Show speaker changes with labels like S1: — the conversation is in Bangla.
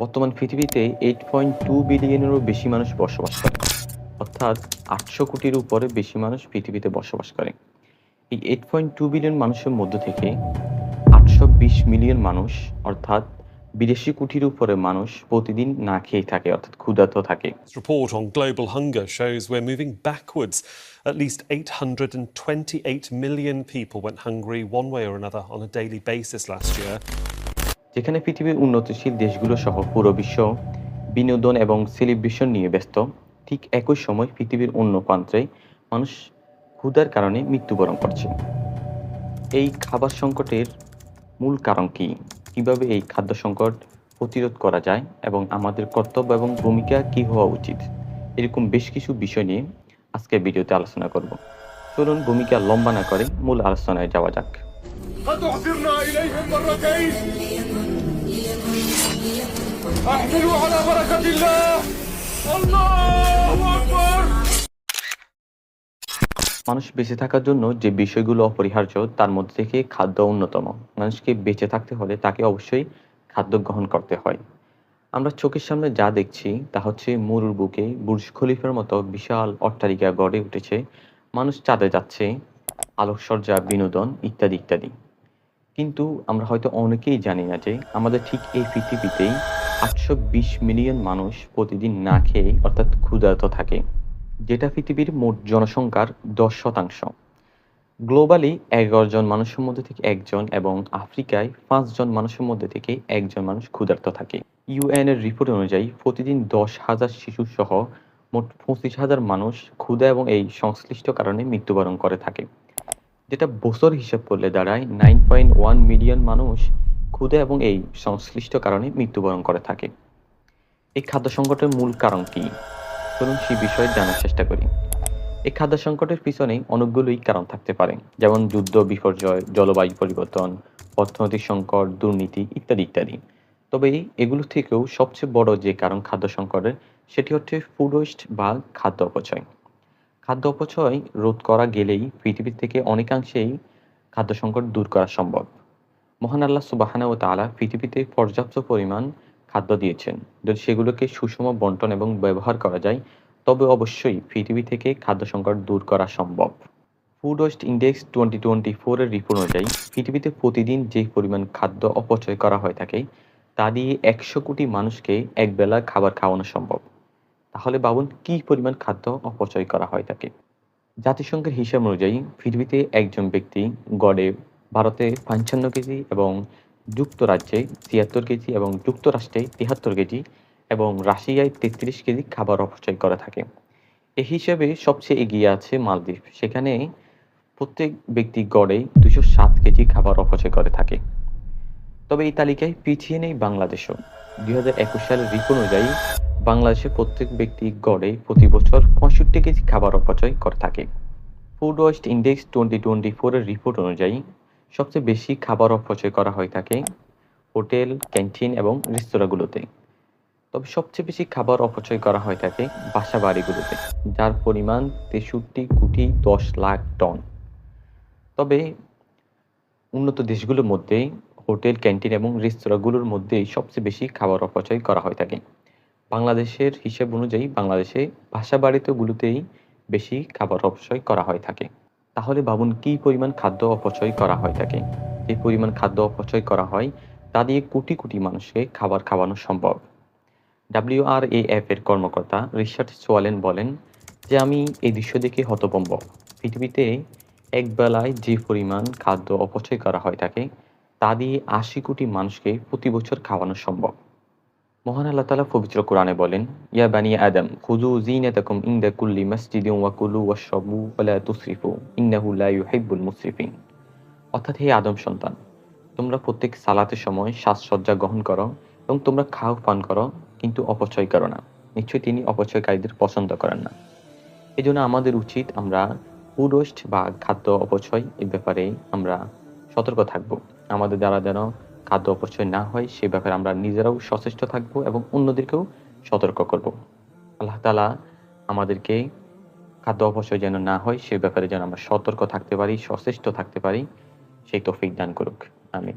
S1: বর্তমান পৃথিবীতে এইট পয়েন্ট টু বিলিয়নেরও বেশি মানুষ বসবাস করে অর্থাৎ আটশো কোটির উপরে বেশি মানুষ পৃথিবীতে বসবাস করে এই এইট পয়েন্ট টু বিলিয়ন মানুষের মধ্য থেকে আটশো বিশ মিলিয়ন মানুষ, অর্থাৎ বিদেশি কোটির উপরে মানুষ প্রতিদিন না খেয়ে থাকে, অর্থাৎ ক্ষুধার্ত থাকে
S2: report on global hunger shows we're moving backwards. At least 828 million people went hungry one way or another on a daily basis last year.
S1: যেখানে পৃথিবীর উন্নতিশীল দেশগুলো সহ পুরো বিশ্ব বিনোদন এবং সেলিব্রেশন নিয়ে ব্যস্ত, ঠিক একই সময় পৃথিবীর অন্য প্রান্তে মানুষ ক্ষুধার কারণে মৃত্যুবরণ করছে। এই খাবার সংকটের মূল কারণ কি? কীভাবে এই খাদ্য সংকট প্রতিরোধ করা যায় এবং আমাদের কর্তব্য এবং ভূমিকা কি হওয়া উচিত? এরকম বেশ কিছু বিষয় নিয়ে আজকে ভিডিওতে আলোচনা করব। চলুন ভূমিকা লম্বা না করে মূল আলোচনায় যাওয়া যাক।
S3: قد عثرنا إليهم مرتين احملوا على بركة الله الله أكبر
S1: মানুষ বেঁচে থাকার জন্য যে বিষয়গুলো অপরিহার্য তার মধ্যে থেকে খাদ্য অন্যতম মানুষকে বেঁচে থাকতে হলে তাকে অবশ্যই খাদ্য গ্রহণ করতে হয় আমরা চোখের সামনে যা দেখছি তা হচ্ছে মরুর বুকে বুর্জ খলিফার মতো বিশাল অট্টালিকা গড়ে উঠেছে মানুষ চাঁদে যাচ্ছে আলোকসজ্জা বিনোদন ইত্যাদি ইত্যাদি কিন্তু আমরা হয়তো অনেকেই জানি না যে আমাদের ঠিক এই পৃথিবীতেই আটশো বিশ মিলিয়ন মানুষ প্রতিদিন না খেয়ে অর্থাৎ ক্ষুধার্ত থাকে, যেটা পৃথিবীর মোট জনসংখ্যার দশ শতাংশ। গ্লোবালি এগারো জন মানুষের মধ্যে থেকে একজন এবং আফ্রিকায় পাঁচজন মানুষের মধ্যে থেকে একজন মানুষ ক্ষুধার্ত থাকে। ইউএন এর রিপোর্ট অনুযায়ী প্রতিদিন দশ হাজার শিশু সহ মোট পঁচিশ হাজার মানুষ ক্ষুধা এবং এই সংশ্লিষ্ট কারণে মৃত্যুবরণ করে থাকে। যেটা বছর হিসাব করলে দাঁড়ায় নাইন পয়েন্ট ওয়ান মিলিয়ন মানুষ ক্ষুধা এবং এই সংশ্লিষ্ট কারণে মৃত্যুবরণ করে থাকে। এই খাদ্য সংকটের মূল কারণ কি? চলুন সেই বিষয়ে জানার চেষ্টা করি। এই খাদ্য সংকটের পিছনে অনেকগুলোই কারণ থাকতে পারে, যেমন যুদ্ধ, বিপর্যয়, জলবায়ু পরিবর্তন, অর্থনৈতিক সংকট, দুর্নীতি ইত্যাদি ইত্যাদি। তবে এগুলো থেকেও সবচেয়ে বড় যে কারণ খাদ্য সংকটের, সেটি হচ্ছে ফুড ওয়েস্ট বা খাদ্য অপচয়। খাদ্য অপচয় রোধ করা গেলেই পৃথিবী থেকে অনেকাংশেই খাদ্য সংকট দূর করা সম্ভব। মহান আল্লাহ সুবাহানা ও তালা পৃথিবীতে পর্যাপ্ত পরিমাণ খাদ্য দিয়েছেন। যদি সেগুলোকে সুষম বন্টন এবং ব্যবহার করা যায়, তবে অবশ্যই পৃথিবী থেকে খাদ্য সংকট দূর করা সম্ভব। Food waste index twenty twenty ফোরের রিপোর্ট অনুযায়ী, পৃথিবীতে প্রতিদিন যে পরিমাণ খাদ্য অপচয় করা হয়ে থাকে, তা দিয়ে একশো কোটি মানুষকে একবেলা খাবার খাওয়ানো সম্ভব। তাহলে ভাবুন কি পরিমাণ খাদ্য অপচয় করা হয় থাকে জাতিসংঘের হিসাব অনুযায়ী, পৃথিবীতে একজন ব্যক্তি গড়ে ভারতে পঞ্চান্ন কেজি এবং যুক্তরাজ্যে তিয়াত্তর কেজি এবং যুক্তরাষ্ট্রে তিয়াত্তর কেজি এবং রাশিয়ায় তেত্রিশ কেজি খাবার অপচয় করে থাকে। এই হিসাবে সবচেয়ে এগিয়ে আছে মালদ্বীপ। সেখানে প্রত্যেক ব্যক্তি গড়ে দুশো সাত কেজি খাবার অপচয় করে থাকে। তবে এই তালিকায় পিছিয়ে নেই বাংলাদেশও। দুই হাজার একুশ সালের রিপোর্ট অনুযায়ী বাংলাদেশে প্রত্যেক ব্যক্তি গড়ে প্রতি বছর পঁয়ষট্টি কেজি খাবার অপচয় করে থাকে। Food waste index twenty twenty ফোরের রিপোর্ট অনুযায়ী সবচেয়ে বেশি খাবার অপচয় করা হয়ে থাকে হোটেল, ক্যান্টিন এবং রেস্তোরাঁগুলোতে। তবে সবচেয়ে বেশি খাবার অপচয় করা হয়ে থাকে বাসা বাড়িগুলোতে যার পরিমাণ তেষট্টি কোটি দশ লাখ টন। তবে উন্নত দেশগুলোর মধ্যে হোটেল, ক্যান্টিন এবং রেস্তোরাঁগুলোর মধ্যেই সবচেয়ে বেশি খাবার অপচয় করা হয়ে থাকে। বাংলাদেশের হিসাব অনুযায়ী বাংলাদেশে বাসা বাড়িতেগুলোতেই বেশি খাবার অপচয় করা হয়ে থাকে। তাহলে ভাবুন, কি পরিমাণ খাদ্য অপচয় করা হয় থাকে? যে পরিমাণ খাদ্য অপচয় করা হয়, তা দিয়ে কোটি কোটি মানুষকে খাবার খাওয়ানো সম্ভব। ডাব্লিউআরএএফ এর কর্মকর্তা রিচার্ড সোয়ালেন বলেন যে, আমি এই দৃশ্য দেখে হতভম্ব। পৃথিবীতে এক বেলায় যে পরিমাণ খাদ্য অপচয় করা হয় থাকে তা দিয়ে আশি কোটি মানুষকে প্রতি বছর খাওয়ানো সম্ভব। মহান আল্লাহ তালা পবিত্র কোরআনে বলেন, ইয়া বানি আদম খুজু জিনাতাকুম ইনদা কুল্লি মাসজিদিন ওয়া কুলু ওয়াশরাবু ওয়ালা তুসরিফু, ইন্নাহু লা ইউহিব্বুল মুসরিফিন। অর্থাৎ হে আদম সন্তান, তোমরা প্রত্যেক সালাতের সময় সাজসজ্জা গ্রহণ করো এবং তোমরা খাও পান করো, কিন্তু অপচয় করো না। নিশ্চয়ই তিনি অপচয়কারীদের পছন্দ করেন না। এই জন্য আমাদের উচিত আমরা ওয়েস্ট বা খাদ্য অপচয় এ ব্যাপারে আমরা সতর্ক থাকব। আমাদের দ্বারা যেন খাদ্য অপচয় না হয়, সে ব্যাপারে আমরা নিজেরাও সচেষ্ট থাকব এবং অন্যদেরকেও সতর্ক করব। আল্লাহ তালা আমাদেরকে খাদ্য অপচয় যেন না হয়, সে ব্যাপারে যেন আমরা সতর্ক থাকতে পারি, সচেষ্ট থাকতে পারি। সেই তৌফিক দান করুক। আমি